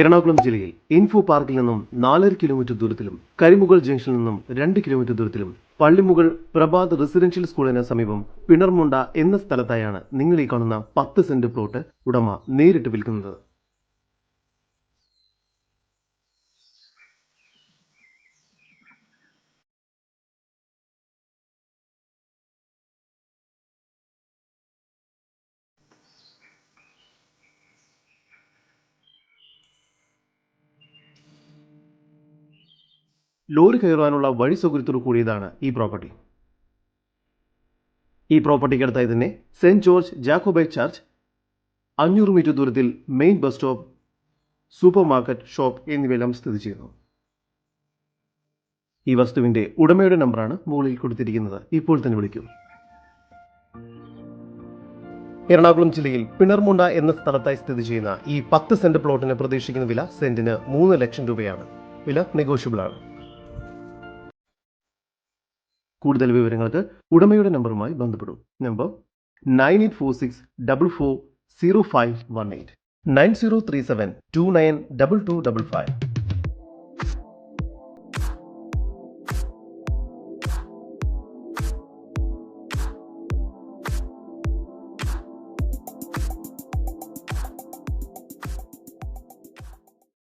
എറണാകുളം ജില്ലയിൽ ഇൻഫോ പാർക്കിൽ നിന്നും നാലര കിലോമീറ്റർ ദൂരത്തിലും കരിമുകൾ ജംഗ്ഷനിൽ നിന്നും രണ്ട് കിലോമീറ്റർ ദൂരത്തിലും പള്ളിമുകൾ പ്രഭാത് റെസിഡൻഷ്യൽ സ്കൂളിന് സമീപം പിണർമുണ്ട എന്ന സ്ഥലത്തായാണ് നിങ്ങൾ ഈ കാണുന്ന പത്ത് സെന്റ് പ്ലോട്ട് ഉടമ നേരിട്ട് വിൽക്കുന്നത്. ലോറി കയറുവാനുള്ള വഴി സൗകര്യത്തോടു കൂടിയതാണ് ഈ പ്രോപ്പർട്ടി ഈ പ്രോപ്പർട്ടിക്ക് അടുത്തായി തന്നെ സെന്റ് ജോർജ് ജാക്കോബൈറ്റ് ചർച്ച് അഞ്ഞൂറ് മീറ്റർ ദൂരത്തിൽ main bus stop super market shop എന്നിവയെല്ലാം സ്ഥിതി ചെയ്യുന്നു. ഈ വസ്തുവിന്റെ ഉടമയുടെ നമ്പറാണ് മുകളിൽ കൊടുത്തിരിക്കുന്നത്. ഇപ്പോൾ തന്നെ വിളിക്കൂ. എറണാകുളം ജില്ലയിൽ പിണർമുണ്ട എന്ന സ്ഥലത്തായി സ്ഥിതി ചെയ്യുന്ന ഈ പത്ത് സെന്റ് പ്ലോട്ടിന് പ്രതീക്ഷിക്കുന്ന വില സെന്റിന് മൂന്ന് ലക്ഷം രൂപയാണ്. വില നെഗോഷ്യബിൾ ആണ്. കൂടുതൽ വിവരങ്ങൾക്ക് ഉടമയുടെ നമ്പറുമായി ബന്ധപ്പെടും. Number nine eight four six double four zero five one eight. Nine zero three seven two nine double two double five.